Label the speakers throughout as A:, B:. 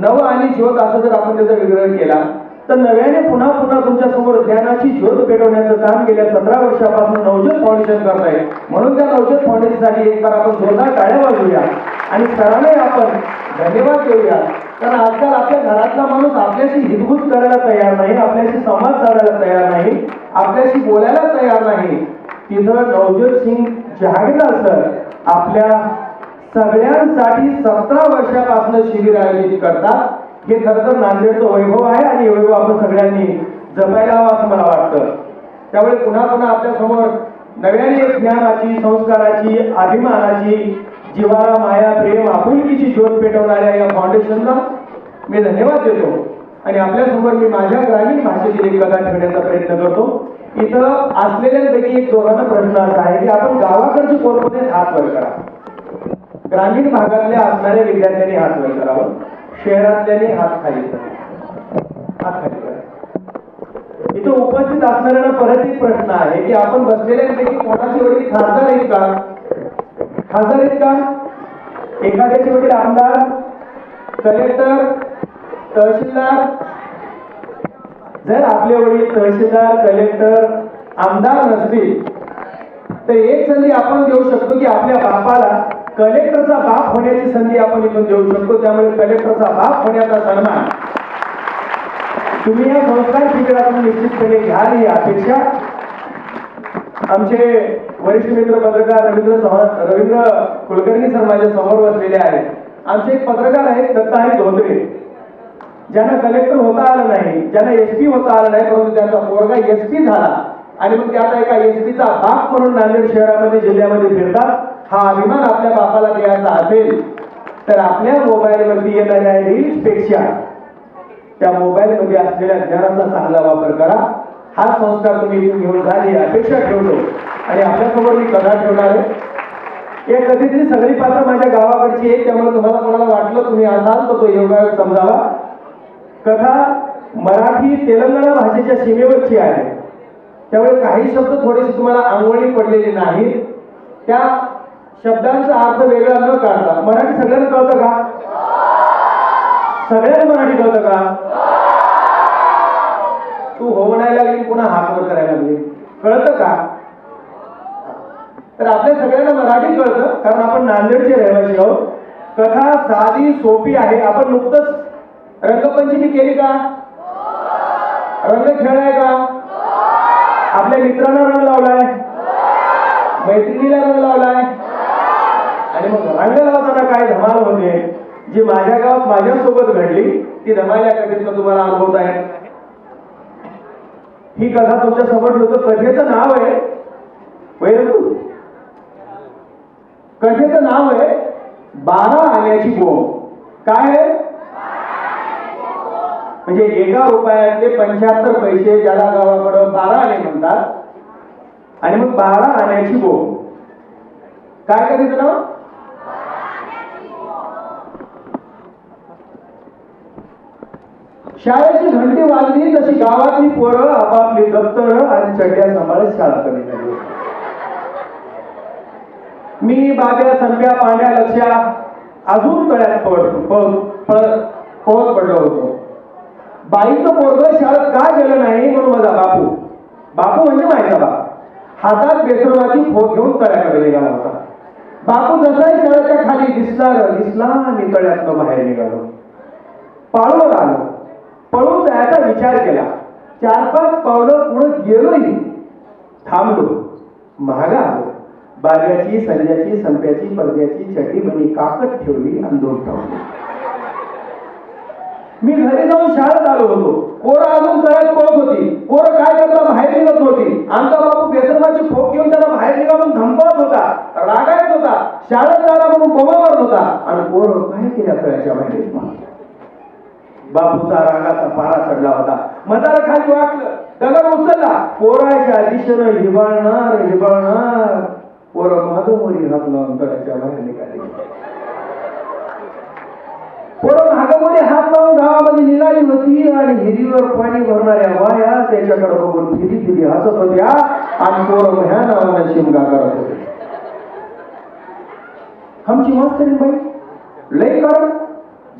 A: नव आणि ज्योत असं जर आपण त्याचा विग्रह केला तर नव्याने पुन्हा पुन्हा तुमच्यासमोर ज्ञानाची ज्योत पेटवण्याचं काम गेल्या सतरा वर्षापासून नवज्योत फाउंडेशन करत आहे. म्हणून त्या नवज्योत फाउंडेशनसाठी एक बार आपण जोरदार टाळ्या वाजवूया. आणि सरांनाही आपण धन्यवाद देऊया. कारण आजकाल आपल्या घरातला माणूस आपल्याशी हितगुज करायला तयार नाही आपल्याशी संवाद साधायला तयार नाही आपल्याशी बोलायला तयार नाही. तिथं नवज्योत सिंग जहागीरदार सर आपल्या सगळ्यांसाठी सतरा वर्षापासून शिबिर आयोजित करतात हे खरं तर नांदेडचं वैभव आहे आणि वैभव आपण सगळ्यांनी जपायला हवा असं मला वाटतं. त्यामुळे पुन्हा पुन्हा आपल्यासमोर नव्याने ज्ञानाची संस्काराची अभिमानाची जिव्हाळा माया प्रेम आपुलकीची ज्योत पेटवणाऱ्या या फाउंडेशनला मी धन्यवाद देतो. आणि आपल्यासमोर मी माझ्या ग्रामीण भाषेतील एक कथा ठेवण्याचा प्रयत्न करतो. इथं असलेल्यांपैकी एक दोघांना प्रश्न असा आहे की आपण गावाकडचे कोणकोणते हात वर करा. ग्रामीण भागातल्या असणाऱ्या विद्यार्थ्यांनी हात वर करावं शहरातल्यानी हात खाली हात खाली करा इथं उपस्थित असणाऱ्यांना परत एक प्रश्न आहे की आपण बसलेल्यांपैकी कोणाचे वडील खासदार आहेत का? खासदार आहेत का? एखाद्याचे वडील आमदार कलेक्टर तहसीलदार. जर आपले वडील तहसीलदार कलेक्टर आमदार नसतील तर एक संधी आपण देऊ शकतो की आपल्या बापाला कलेक्टरचा बाप होण्याची संधी आपण इथून देऊ शकतो. त्यामुळे कलेक्टरचा बाप होण्याचा सन्मान. तुम्ही या संस्कार शिबिरातून निश्चितपणे घ्याल ही अपेक्षा. आमचे वरिष्ठ मित्र पत्रकार रवींद्र चव्हाण रवींद्र कुलकर्णी सर माझ्यासमोर बसलेले आहेत. आमचे एक पत्रकार आहेत दत्ताहरी धोत्रे. ज्यांना कलेक्टर होता आलं नाही ज्यांना एस पी होता आलं नाही परंतु त्यांचा पोरगा एस पी झाला. आणि मग ते आता एका एस पीचा बाप म्हणून नांदेड शहरामध्ये जिल्ह्यामध्ये फिरतात. हा अभिमान आपल्या बापाला द्यायचा असेल तर आपल्या मोबाईलवरती येणाऱ्या रील्सपेक्षा त्या मोबाईल मध्ये असलेल्या ज्ञानाचा चांगला वापर करा. हा संस्कार तुम्ही इथून घेऊन झाली अपेक्षा ठेवतो. आणि आपल्यासमोर मी कथा ठेवणार आहे. या कधीतरी सगळी पात्र माझ्या गावाकडची आहे त्यामुळे तुम्हाला कोणाला वाटलं तुम्ही असाल तर तो योगा समजावा. कथा मराठी तेलंगणा भाषेच्या सीमेवरची आहे. त्यामुळे काही शब्द थोडेसे तुम्हाला आंघोळी पडलेले नाहीत. त्या शब्दांचा अर्थ वेगळा न काढता. मराठी सगळ्यांना कळतं का? सगळ्यांना मराठी कळतं का? तू हो म्हणायला लागली पुन्हा हात वर करायला लागली. कळतं का? तर आपल्या सगळ्यांना मराठी कळतं कारण आपण नांदेडचे रहिवासी आहोत. कथा साधी सोपी आहे. आपण नुकतंच रंगपंचमी केली का? रंग खेळलाय का? आपल्या मित्रांना रंग लावलाय. मैत्रिणीला रंग लावलाय. आणि मग रांगेला जाताना काय धमाल होते? जी माझ्या गावात माझ्यासोबत घडली ती धमाल या कथेतनं तुम्हाला अनुभवत आहे ही कथा तुमच्यासमोर ठेवतो. कथेचं नाव आहे वैरू कथेचं नाव आहे बारा आल्याची बोंब काय आहे? म्हणजे एका रुपयातले पंच्याहत्तर पैसे ज्याला गावाकडं बारा आणे म्हणतात. आणि मग बारा आण्याची बोंब काय करायचं नाव? शाळेची घंटी वाजली तशी गावातली पोरं आपापली दप्तर आणि चड्ड्या सांभाळत शाळा कमी झाली मी बाब्या संप्या पांड्या लक्ष्या अजून तळ्यात पड पळत पडलो होतो. बाईचं पोरग शाळेत का गेलं नाही म्हणून माझा बापू बापू म्हणजे माहिती बाप हातात बेसरणाची फोट घेऊन तळ्याकडे निघाला होता. बापू जसाही शाळेच्या खाली दिसला दिसला आणि तळ्यातनं बाहेर निघालो. पाळवर आलो. पळून जायचा विचार केला. चार पाच पावलं पुढे गेलोही थांबलो. महागा आलो. बाग्याची सल्ल्याची संप्याची पडद्याची चटी बनी म्हणजे काकत ठेवली आणि दोन ठेवली मी घरी जाऊन शाळेत आलो होतो. पोरं अजून करत पळत होती. पोरं काय करता बाहेर निघत होती आमचा बापू बेसनाची फोक घेऊन त्याला बाहेर निघालून धमकावत होता. रागायत होता. शाळेत जाणार म्हणून बमावत होता. आणि पोरं काय केल्या तळ्याच्या बाहेर? बापूचा रागाचा पारा चढला होता. मदार खाली वाकलं. दगड उचलला. पोराच्या दिशेनं हिबाळणार हिबाळणार. पोर मागोमोरी हात लावून तळ्याच्या बाहेर निघाले. पोरं मागोमोरी हात लावून गावामध्ये निघाली होती आणि हिरीवर पाणी भरणाऱ्या वाया त्याच्याकडे बघून फिरी फिरी हसत होत्या आणि पोरं ह्या नावानं शिमगा करत होते. आमची मास्तरी बाई लय करत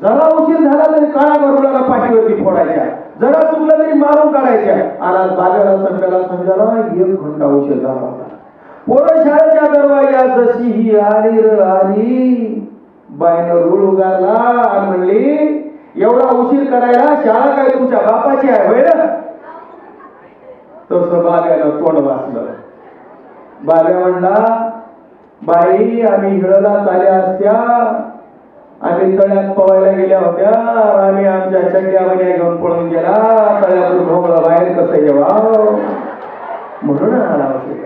A: जरा उशीर झाला तरी काळा गरुडाला पाठीवरती फोडायच्या. जरा चुकलं तरी मारून काढायच्या. आणि आज बाजारात संध्याला संध्याला एक घंटा उशीर झाला होता. पोरं शाळेच्या दरवाजा जशी ही आली र आली बाईनं रूळ उगारला आणि म्हणली एवढा उशीर करायला शाळा काय तुमच्या बापाची आहे होय ना? तसं बाब्यानं तोंड वाचलं. बाग्या म्हणला बाई आम्ही हिळला चाल्या असत्या आम्ही तळ्यात पवायला गेल्या होत्या. आम्ही आमच्या चड्या घेऊन पळून गेला. तळ्यातून ढोंगळं बाहेर कसं येवा म्हणून आला उशीर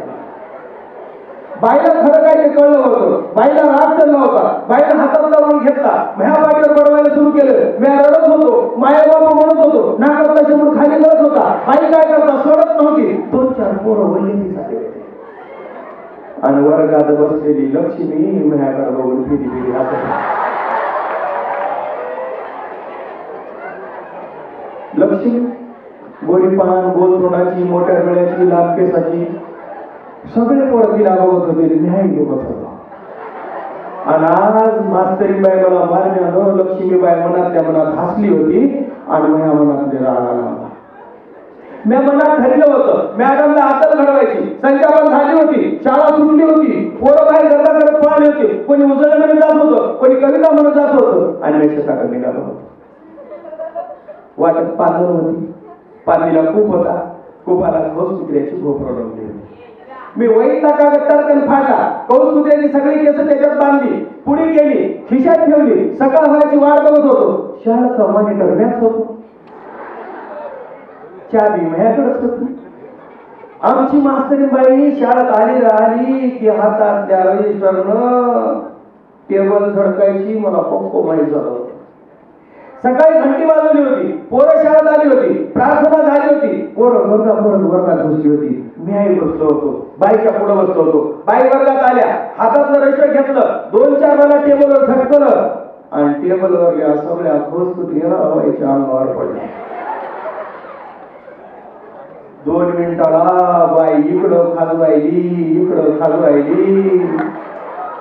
A: बाईला खरं काय ते कळलं होतं. बाईला राग चालला होता. बाईला हातात लावून घेतला. म्या पाठीवर पडवायला सुरू केलं. म्या रडत होतो. माया बाबा म्हणत होतो नाकातला शेंबूड खाली करत होता. बाई काय करता? सोडत नव्हती. दोन चार पोरं वल्ली झाले आणि वर्गात बसलेली लक्ष्मी म्याकडे बघून फिरी फिरी असं. लक्ष्मी गोरीपान गोल तोंडाची मोठ्या गळ्याची लांब केसाची सगळे पोरं तिला बघत होते. न्याय बघत होता आणि आज मास्तरी बाई मला मारण्यानं लक्ष्मीबाई मनातल्या मनात हसली होती आणि माझ्या मनात राग आला होता. मी मनात ठरलं होतं. मॅडमला आतच घडवायची. संचालन झाली होती. शाळा सुटली होती. पोरं बाहेर घरला करत पळाली होती. कोणी उजळण्यामध्ये जात होतं. कोणी कविता म्हणत जात होतं. आणि मी शेताकडे निघालो होतो. वाटत पालर होती पालीला खूप होता. कुपाला घोस कुत्र्याची भोप रडवली होती. मी वैत नका टरकन फाडला कौस कुत्र्याची सगळी केस त्याच्यात बांधली पुढे गेली खिशात ठेवली. सकाळ व्हायची वाट बघत होतो. शाळेचा मॉनिटर मॅच होतो. चाबी माझ्याकडेच होती. आमची मास्तरी बाई शाळेत आली राहिली की हातात त्या रजिस्टरनं टेबल झडकायची मला पक्को माहीत झालं होतं. सकाळी घंटी वाजवली होती पोरं शाळेत आली होती प्रार्थना झाली होती. पोरं वर्गा परत वर्गात बसली होती. मी आई बसलो होतो. बाईच्या पुढे बसलो होतो. बाई वर्गात आल्या. हातातलं रजिस्टर घेतलं. दोन चार वेळा टेबलवर झटकलं. आणि टेबलवर या सगळ्या घोसकुत्र्या बाईच्या अंगावर पडल्या. दोन मिनिटाला बाई इकडं खालू राहिली इकडं खालू राहिली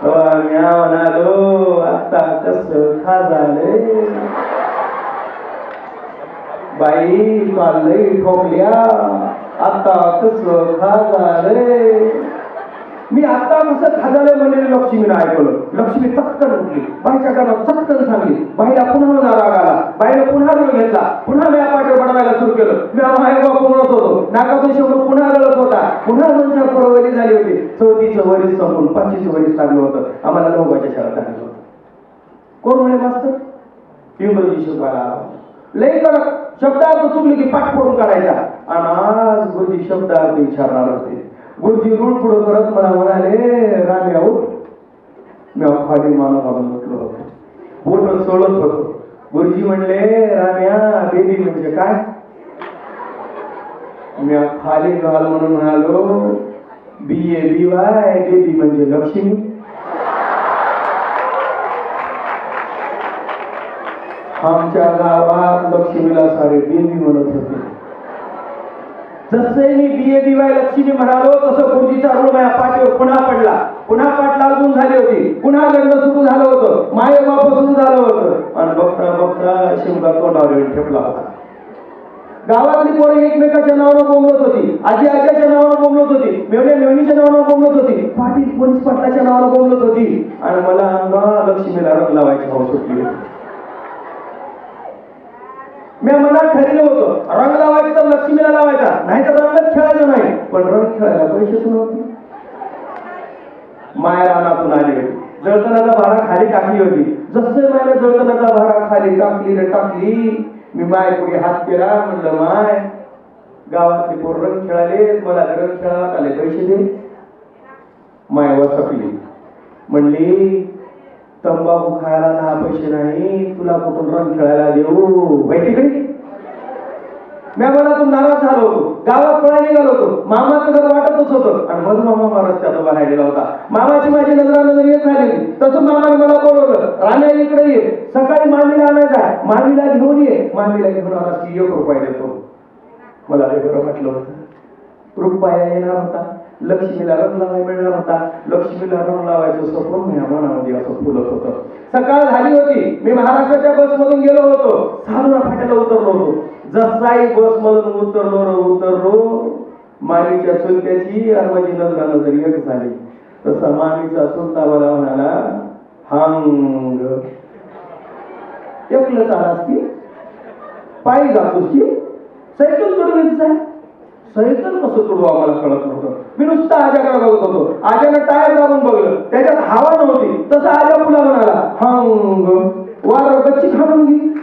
A: म्या म्हणालो आता कस खा झालंय बाई चाललंय ठोकल्या. आता कस खा झालंय मी आता कसं खाजाले म्हणलेलं लक्ष्मीनं ऐकलं. लक्ष्मी चटकन उठली. बाईच्या कानात चटकन सांगली. बाईला पुन्हा मला राग आला. बाईला पुन्हा रोग घेतला. पुन्हा मी पाठी पडवायला सुरू केलं. मी माय बाप होतो. नाकातून शेवट पुन्हा गळत होता. पुन्हा दोन चार परवली झाली होती. चौथीचं वरीस संपून पंचवीस वरीस लागलं होतं. आम्हाला नवबाच्या शाळेत टाकलं होतं. कोण म्हणे मास्तर? इंग्रजी शिकवायला आला लई कडक. शब्दार्थ चुकले की पाठ करून काढायचा. आणि आज गुरुजी शब्दार्थ विचारणार होते. गुरुजी रूळ पुढं करत मला म्हणाले राणी आऊ मी खाली मानव म्हणून म्हटलं होतो. बोट सोडत होतो. गुरुजी म्हणले राम्या बेबी म्हणजे काय? मी खाली घाल म्हणून म्हणालो बी ए बी वाय बेबी म्हणजे लक्ष्मी. आमच्या गावात लक्ष्मीला सारे देवी म्हणत होते. जसे मी बी ए बी वाय लक्ष्मी म्हणालो तसं गुरुजीचा रूळ माझ्या पाठीवर पुन्हा पडला. पुन्हा पाठ लागून झाली होती. पुन्हा लग्न सुरू झालं होतं. माय बाप सुरू झालं होतं. आणि बघता बघता शिवला तोंडावर येऊन ठेपला होता. गावातली पोरं एकमेकाच्या नावानं बोंबलत होती. आजी आज्याच्या नावानं बोंबलत होती. मेवण्या मेवणीच्या नावानं बोंबलत होती. पाटील पोलीस पाटलाच्या नावानं बोंबलत होती. आणि मला अंगा लक्ष्मीला रंग लावायची भाव सुटली होती. मी मनात ठरलं होतं रंग लावायचा तर लक्ष्मीला लावायचा नाही तर रंगच खेळायचं नाही. पण रंग खेळायला पैसे नव्हते माया रानातून आली होती. जळतनाचा भारा खाली टाकली होती. जसं मायला जळतनाचा भारा खाली टाकली रे टाकली मी माय पुढे हात केला म्हणलं माय गावातले पोर रंग खेळाले मला रंग खेळायला आले पैसे दे. माय वसकली म्हणली तंबाखू खायला ना पैसे नाही तुला कुठून रंग खेळायला देऊ? माहिती कडे मला तू नाराज झालो होतो. गावात पळायला निघालो होतो. मामाचं घर वाटतच होतं. आणि मग मामा महाराज त्यात उभा राहिलेला होता. मामाची माझी नजरानजर येत झाली तसं मामाने मला बोलवलं राण्या इकडे ये. सकाळी मामीला आणायचा मामीला घेऊन ये. मामीला घेऊन आलास की एक रुपया देतो. मला ते बरं वाटलं होतं. रुपया येणार होता. लक्ष्मीला रंग लावायला मिळणार होता. लक्ष्मीला रंग लावायचं स्वप्न या मनामध्ये असं फुलत होतं. सकाळ झाली होती. मी महाराष्ट्राच्या बसमधून गेलो होतो. सालुरा फाट्याला उतरलो होतो. जसाही बसमधून उतरलो र उतरलो मामीच्या चुलत्याची आणि माझी नजरा नजर एक झाली तसा मामीचा चुलता मला म्हणाला हांग. एकलं चाल की? पायी जातोस की? सायकल तुडवीच आहे कसं तुडवा मला कळत नव्हतं. मी नुसतं आजाकडे बघत होतो. आजानं टायर दाबून बघलं. त्याच्यात हवा नव्हती. तसं आजा पुला म्हणाला हंग वार कच्ची खाणून घे.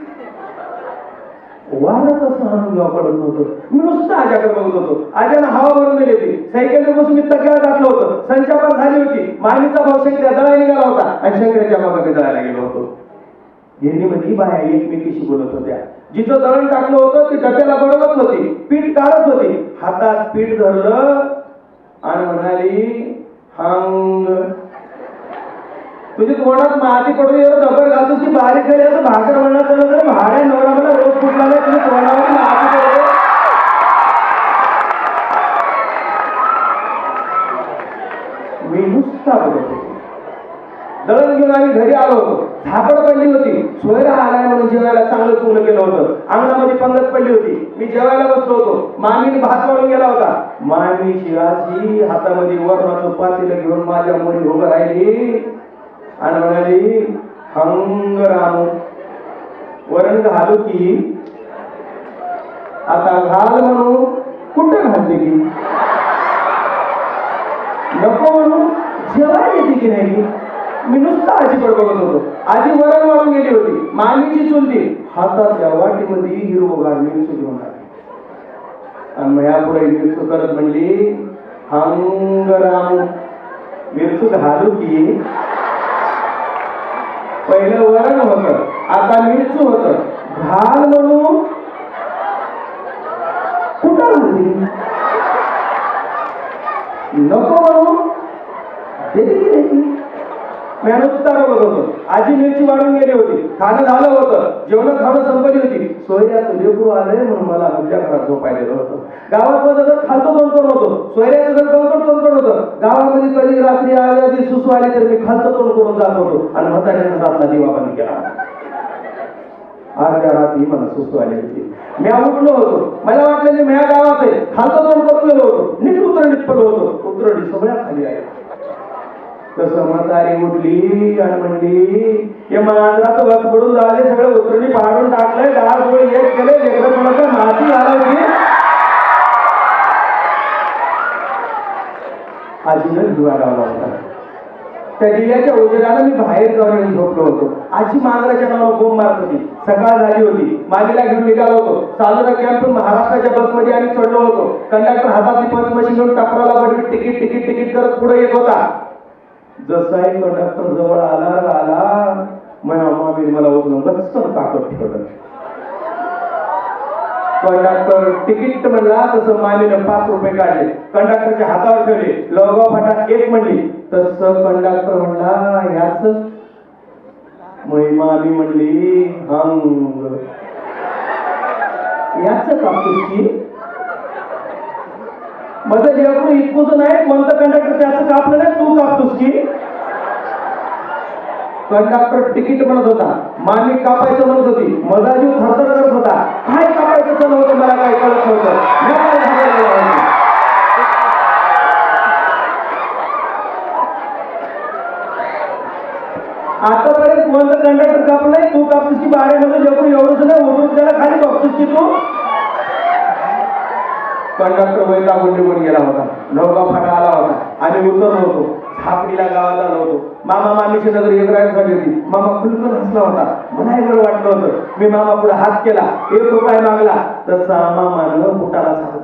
A: वारं कसं हाणून घ्यावं पडत नव्हतं. मी नुसतं आजाकडे बघत होतो. आजानं हवा भरून दिली होती. सायकलने बसून मी तक्यावर टाकलं होतं. संचापन झाली होती. मामीचा भाऊ शंकर्या दळायला निघाला होता. आणि शंकराच्या मागे दळायला गेलो होतो. मध्ये बाया एकमेकीशी बोलत होत्या. जिथं दळण टाकलं होतं ती डब्याला बडवत होती. पीठ काढत होती. हातात पीठ धरलं आणि म्हणाली हंग. तुझी तोंडात माती पडून एवढं दबर घालतोस बारीक घरी असं भाकर म्हणणार तर जर भाड्या नवरा मला रोज कुठला नाही तुझ्या तोंडावर माती पडते मी नुसता बोलतो दळण घेऊन आम्ही घरी आलो होतो. झापड पडली होती. सोयरा आलाय म्हणून जेवायला चांगलं चुंगलं केलं होतं. अंगणामध्ये पंगत पडली होती. मी जेवायला बसलो होतो. मामीने भात वाढून गेला होता. मामी शिवाजी हातामध्ये वरणाचं पातेलं घेऊन माझ्या मुली उभं राहिली. आणि म्हणाली हंग राम वरण घालू की? आता घाल म्हणून कुठं घालते की नको म्हणू जेवायला येते की नाही? मी नुसतं आजीकडे बघत होतो. आजी वरण वाळून गेली होती. मामीची चुलती. हातातल्या वाटीमध्ये हिरवगार मिरची घेऊन आली. आणि मग यापुढे मिरचू करत म्हणली हंग राम मिरचू घालू की? पहिलं वरण होत आता मिरचू होत. घाल म्हणू कुठं नको म्हणू देते की नाही मी बघत होतो. आजी मिरची वाढून गेली होती. खाणं झालं होतं. जेवण खाणं संपली होती. सोयऱ्या लेकरू आलंय म्हणून मला आमच्या घरात झोपायला होतं. गावात माझं घर खालतो तोंड होतो. सोयऱ्याचं जर कवकड तोंड होतं. गावामध्ये कधी रात्री आली आधी सुसू आली तर मी खालतं तोंड करून जात होतो. आणि म्हाताऱ्याने रातला दिवा बंद केला. अर्ध्या रात्री मला सुसू आली होती. मी उठलो होतो. मला वाटलं मी गावात आहे. खालचं तोंड करून गेलो होतो. नीट उतरणीत पडलो होतो. उतरणी सगळ्या खाली आहे तसं म्हातारी उठली आणि म्हणली हे मांजराचं बस पडून झाले सगळं उतरणी पाडून टाकलंय दहा गोळी एक केले लेकरं कोणाचं माती झाला की आजीनं दिवा लावला होता. त्या दिव्याच्या उजेडानं मी बाहेर जाऊन झोपलो होतो. आजी मांजराच्या नावावर बोंब मारत होती. सकाळ झाली होती. मागेला घेऊन निघालो होतो. सालोरा कॅम्पून महाराष्ट्राच्या बसमध्ये आम्ही चढलो होतो. कंडक्टर हातातली पंच मशीन घेऊन टपराला बडवीत तिकीट तिकीट तिकीट करत पुढे येत होता. जसाही कंडक्टर जवळ आला आला माझ्या मला उचलून गच्चन काकड ठेवलं कंडक्टर तिकीट म्हणला तसं मामीनं पाच रुपये काढले. कंडक्टरच्या हातावर ठेवले. लवगाव फाटा एक म्हणली. तस कंडक्टर म्हणला ह्याच महिमा आम्ही म्हणली हंग. याच कापूस की माझं लेकरू इतकूच नाही कोणतं कंडक्टर त्याचं कापलं नाही तू कापतोस की? कंडक्टर तिकीट म्हणत होता. मामी कापायचं म्हणत होती. माझा जीव थरथर करत होता. काय कापायचं चालू होतं मला काय कळत नव्हतं. आतापर्यंत कोणतं कंडक्टर कापलं नाही तू कापतोस की बारे बारेमध्ये जेवढं एवढंच नाही उठून त्याला खाली बघतोस की तू? कंडक्टर वैतागून निघून गेला होता. नवगा फाटा आला होता. आम्ही उतरलो होतो. झापडीला गावाला आलो होतो मामा मामीची नगर एकरायला झाली होती. मामा खुलकून हसला होता. मला बरं वाटलं होतं. मी मामा पुढे हात केला. एक रुपया मागला. तसा मामानं बुटाला झाला.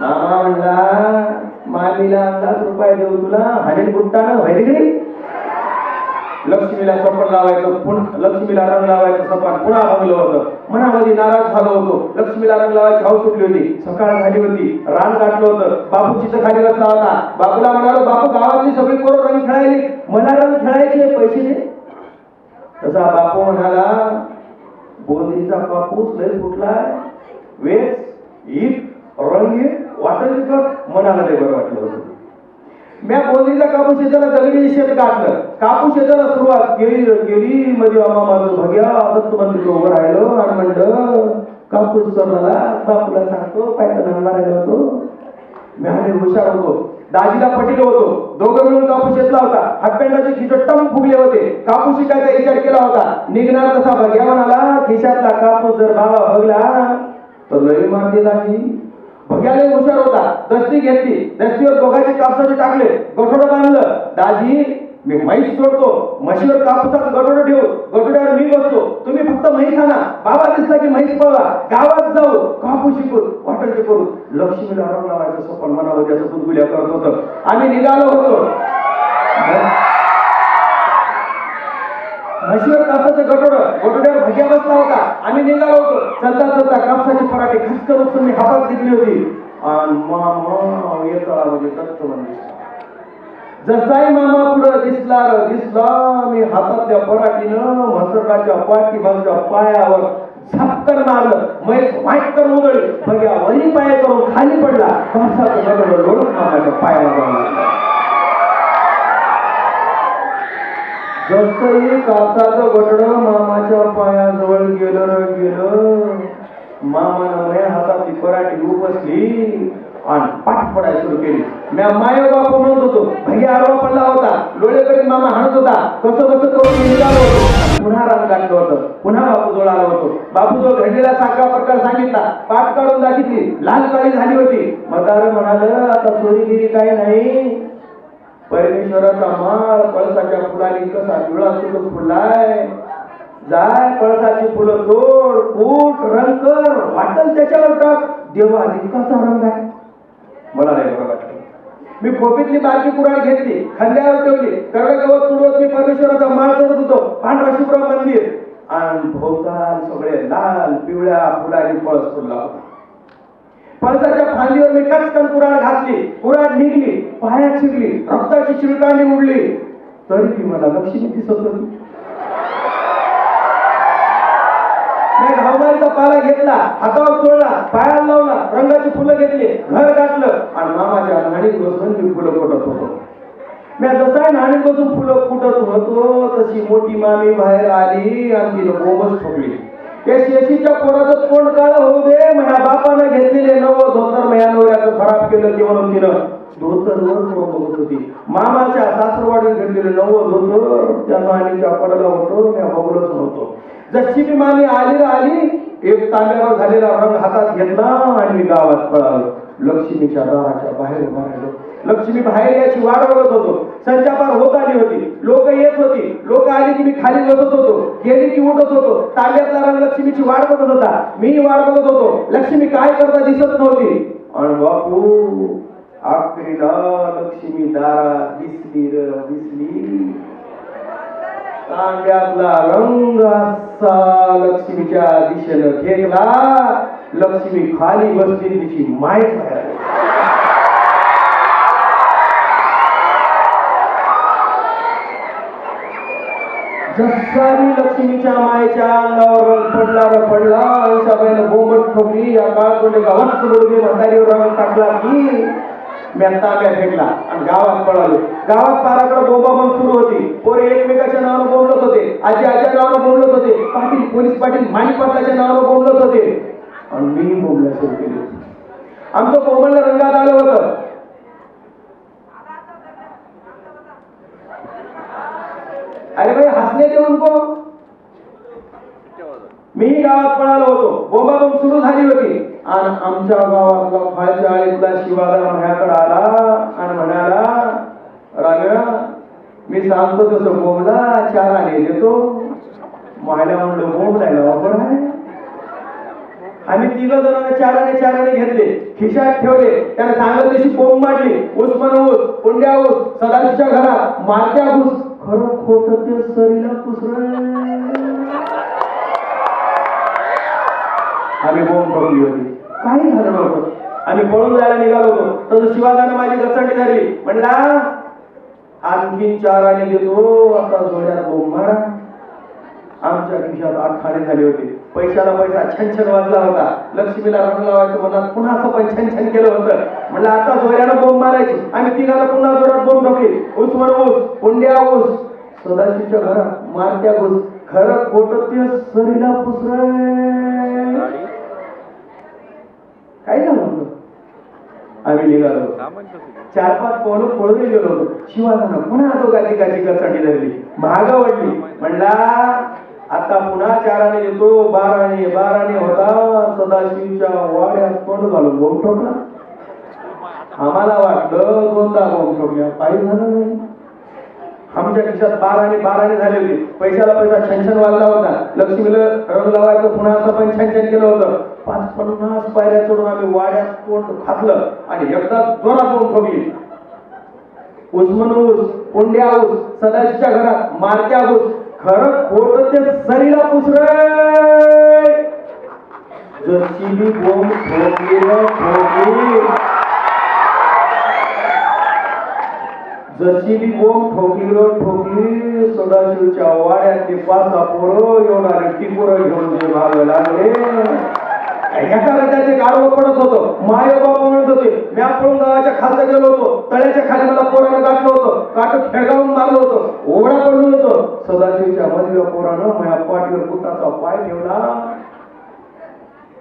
A: मामा म्हणला मामीला अंदाज रुपये देऊ तुला. हाणेल बुट्टानं व्हायली लक्ष्मीला सपन लावायचं पुन्हा लक्ष्मीला रंग लावायचं सपन पुन्हा भंगलं होतं. मनामध्ये नाराज झालो होतो. लक्ष्मीला रंग लावायची हाऊ सुटली होती. सकाळ झाली होती. रान काढलं होतं. बापू चित्र खाली बसला होता. बापूला म्हणालो बापू गावातली सगळी करून रंग खेळायली. मला रंग खेळायचे पैसे दे. तसा बापू म्हणाला बोंदरीचा कापूस लय फुटलाय. वेस ईद रंग वाटायचं का मनाला नाही बरं वाटलं होतं. म्या बोलणीचा कापूस शेताला दगडी शेत काढलं कापूस शेताला सुरुवात केली केली मध्ये आम्हा माझं भग्या दत्त मंदिर उभं राहिलो आणि म्हणलं कापूस सरला बापूला सांगतो पायथा मारायला होतो. म्याने हुशार होतो. दाजीला पटील होतो. दोघं मिळून कापूस शेतला होता हातपॅन्टाचे खिचट टम फुगले होते. कापूस शिकायचा विचार केला होता? निघणार तसा भग्या म्हणाला खिशातला कापूस जर बाबा भगला तर लई मारते दाजी. भग्याने हुशार होता. दस्ती घेतली. दस्तीवर दोघांचे कापसाचे टाकले. गठोडं बांधलं. दाजी मी म्हैस सोडतो. म्हशीवर कापसात गठोडं ठेवू गठोड्यावर मी बसतो. तुम्ही फक्त म्हैस आणा. बाबा दिसला की म्हैस पळवा गावात जाऊ. कापू शिकू वाटेल करू लक्ष्मीला रंग लावायचं स्वप्न मनावर त्याचं गुदगुल्या करत होतं. आम्ही निघालो होतो. म्हशीवर कापसाचं गटोड गटोड्यावर भग्या बसला होता. आम्ही निघालो होतो. चलता चलता कापसाची पराठी खसकर उचलून मी हातात घेतली होती. आणि मामा म्हणजे दत्त म्हणजे. मंदिर जसाही मामा पुढं दिसला दिसला मी हातातल्या पराठीनं म्हसरकाच्या बाजूच्या पायावर झपकन मारलं. म्हैस वाईट करून उधळली. भग्या वरी पाय करून खाली पडला. कापसाचं गटोड लोळत मामाच्या पायाला जाऊन लागलं. जसंही कापसाचं गटडं मामाच्या पायाजवळ गेलं र गेलं मामानं माझ्या हातातली पराठी उपसली आणि पाठ पडायला सुरू केली. म्या माय बाप म्हणत होतो भैया आडवा पडला होता. डोळेकडे मामा हाणत होता. कसं कसं करून निघालो होतो. पुन्हा रान काढलं होतं. पुन्हा बापूजवळ आलो होतो. बापूजवळ घडलेला साखा प्रकार सांगितला. पाठ काढून दाखितली लाल काळी झाली होती. मतार म्हणाल आता चोरीगिरी काही नाही. परमेश्वराचा माळ पळसाच्या फुलाने कसा पिवळा सुटत फुललाय. जाय पळसाची फुलं तोड कूट रंग कर वाटल त्याच्यावर टाक. देवा लिंकाचा रंग आहे. मला नाही बरं वाटलं. मी खोपीतली बारकी कुराड घेतली खांद्यावर ठेवली करड गवत तुडवत मी परमेश्वराचा माळ करत होतो पांढरा शुभ्र मंदिर. आणि भोवताल सगळे लाल पिवळ्या फुलाने पळस फुलला होता. पळसाच्या फांदीवर मी कचकन कुराड घातली. कुराड निघली पाया शिरली रक्ताची चिळकांडी उडली. तरी ती मला लक्ष्मी दिसत होती. मी घावणारीचा पाला घेतला हातावर सोडला पायाला लावला रंगाची फुलं घेतली घर गाठलं आणि मामाच्या नाणीत बसून मी फुलं फुटत होतो. मी जसा नाणीत बसून फुलं फुटत होतो तशी मोठी मामी बाहेर आली आणि तिनं बोमच ठोकली. या शेतीच्या पोराचं तोंड काळ होऊ दे माझ्या बापानं घेतलेले नवं धोतर माझ्या नवऱ्याचं खराब केलं की म्हणून तिनं धोतर बघत होती. मामाच्या सासरवाडीत घेतलेलं नवं धोतर त्या मामीच्या पडला होतो मी बघलच नव्हतो. जशी मी मामी आली आली एक तांब्यावर झालेला रंग हातात घेतला आणि मी गावात पळालो. लक्ष्मीच्या दाराच्या बाहेर उभा लक्ष्मी बाहेर याची वाट बघत होतो. संचापार होत आली होती. लोक येत होती. लोक आली की मी खाली बसत होतो. गेली की उठत होतो. तांब्यातला रंग लक्ष्मीची वाट बघत होता. मी वाट बघत होतो. लक्ष्मी काय करता दिसत नव्हती. आणि बापू आखरीला लक्ष्मी दारा दिसली र दिसली. तांब्यातला रंग असा लक्ष्मीच्या दिशेनं घेतला. लक्ष्मी खाली बसली तिची माय बाहेर आली. लक्ष्मीच्या मायेच्या अंगावर रंग पडला र पडला. आईसाबाईनं बोंबट ठोकली. या काळकोंडे गावात सोडली म्हातारीवर रंग टाकला की मेहता तांब्या आणि गावात पळालो. गावात पाराकडे बोंबा पण सुरू होती. पोरे एकमेकाच्या नावानं बोंबलत होते. आजी आजच्या नावानं बोंबलत होते. पाटील पोलीस पाटील माणी पाटलाच्या नावानं बोंबलत होते. आणि मी बोंबल्या सुरू केली. होती आमचं कोमल रंगात आलं होतं. अरे भाई हसने दे उनको? मीही गावात पळालो होतो. बोंबाबोंब सुरू झाली होती. आणि आमच्या गावातला फळच्या आळीतला शिवाला माझ्याकडे आला. आणि म्हणाला राजा मी सांगतो तसं बोंबला चार आणे देतो. मायला म्हणलं बोंबलायला वापर आहे आम्ही तिघ जणांना चाराने चाराने घेतले. खिशात ठेवले. त्याने सांगत तशी बोंब मारली. ऊस पण ऊस पुंड्या ऊस सदाशीच्या घरात मारत्या ऊस. खरं खोट ते सरीला पुसरं. आम्ही बोंब ठोकली होती काही झालं नव्हतं आम्ही पळून जायला निघालो. होतो तसं शिवाजानं माझी घसंडी झाली म्हणला आणखी चार आणि देतो आता जोड्यात बोंब मारा. आमच्या खिशात आठाणे झाले होते. पैशाला पैसा छन छन वाजला होता. लक्ष्मीला रंग लावायचं मनात पुन्हा असं पण छन छन केलं होतं. म्हणलं आता जोऱ्यानं बोंब मारायची. आम्ही तिघाला पुन्हा जोरात बोंब ठोकली ऊस वर ऊस पुंड्या ऊस. सदाशिवच्या घरात मारत्या ऊस. खरं खोटं ते सरीला पुसरं. काय झालं आम्ही निघालो. चार पाच पावलं पळून गेलो होतो. शिवाजानं पुन्हा तो गातिकाची कचंडी धरली. महाग वाटली म्हणला आता पुन्हा चाराने येतो बाराने बाराने होता सदाशिवच्या वाड्यात तोंड घालून गोम ठोकला. आम्हाला वाटलं दोनदा गोम ठोकल्या पाहिजे झालं नाही. आमच्या खिशात बाराने बाराने झाले होते. पैशाला पैसा छन छन वाजला होता. लक्ष्मीला रंग लावायचं पुन्हा असं पण छन केलं होतं. पाच पन्नास पायऱ्या सोडून आम्ही वाड्यात तोंड खातलं आणि एकदा जोरात बोंब ठोकली. उस्मन ऊस कोंड्या ऊस सदाशिवच्या घरात मारत्या ऊस खरं खोट ते सरीला पुसरे. जशी बी बोंब ठोकली ठोकली. जशी मी बोंब ठोकली ठोकली सदाशिवच्या वाड्यात ते पाच पोरं एवढा टिपोरं घेऊन जे भागायला लागले. एका रट्याचे गाडवं पडत होतो. माय बाबा म्हणत होते मी आपण गावाच्या खालत गेलो होतो. तळ्याच्या खाली मला पोरानं गाठलं होतं. काट खेळगावून मारलं होतं. ओघडा पडलं होतं. सदाशिवच्या मधल्या पोरानं माझ्या पाठीवर कुटाचा पाय ठेवला.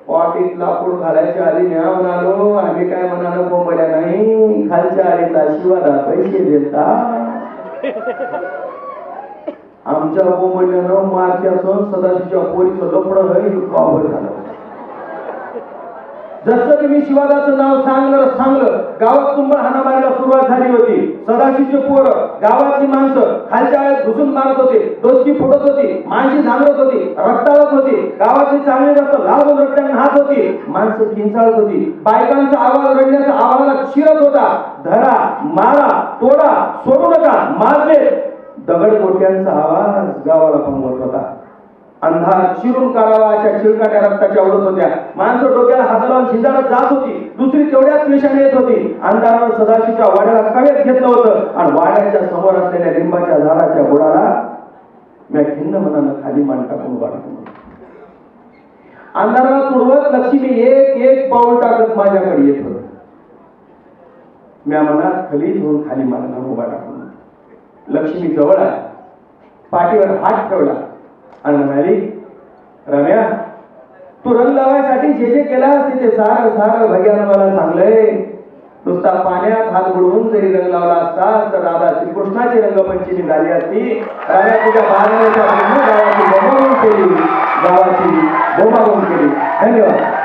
A: पाटीत लाकूड घालायच्या आधी न्या म्हणालो आम्ही काय म्हणालो बोंबल्या नाही. खालच्या आळीचा शिवाला पैसे देता आमच्या बोंबल्यानं सण सदाशिवच्या पोरीचं लपड हे बाबर झालं. जसं की मी शिवादाचं नाव सांगलं सांगलं गावात तुंबळ हाणामारीला सुरुवात झाली होती. सदाशिवचे पोरं गावातली माणसं खालच्या आळ्यात घुसून मारत होते. डोसकी फुटत होती माणशी झांगरत होती रक्ताळत होती. गावातली चांगली रक्त लाल होऊन रक्ताने हात होती. माणसं किंचाळत होती. बायकांचा आवाज रडण्याचा आवाजाला शिरत होता. धरा मारा तोडा सोडू नका मारले. दगड मोठ्यांचा आवाज गावाला पांगवत होता. अंधार चिरून काढावा अशा चिळकाट्या रक्ताच्या उडत होत्या. माणसं डोक्याला हात लावून जात होती. दुसरी तेवढ्याच वेशाने येत होती. अंधारावर सदाशिवच्या वाड्याला कवेत घेतलं होतं. आणि वाड्याच्या समोर असलेल्या लिंबाच्या झाडाच्या बुडाला मी खिन्न मनानं खाली मान टाकून वाढतो अंधाराला तुडवत लक्ष्मी एक एक पाऊल टाकत माझ्याकडे येत होत. म्या मनात खाली घेऊन खाली मानानं उभा टाकून लक्ष्मी जवळ आली. पाठीवर हात ठेवला. आणि म्हणाली रम्या तू रंग लावायसाठी जे जे केलास तिथे सार सार भग्यानं मला सांगलंय. नुसता पाण्यात हात बुडवून जरी रंग लावला असतास तर राधा श्रीकृष्णाची रंगपंचमी झाली असती. राधा तुझ्या बाळाच्या गावाची बोमाबोम केली. गावाची बोमाबोम केली. धन्यवाद.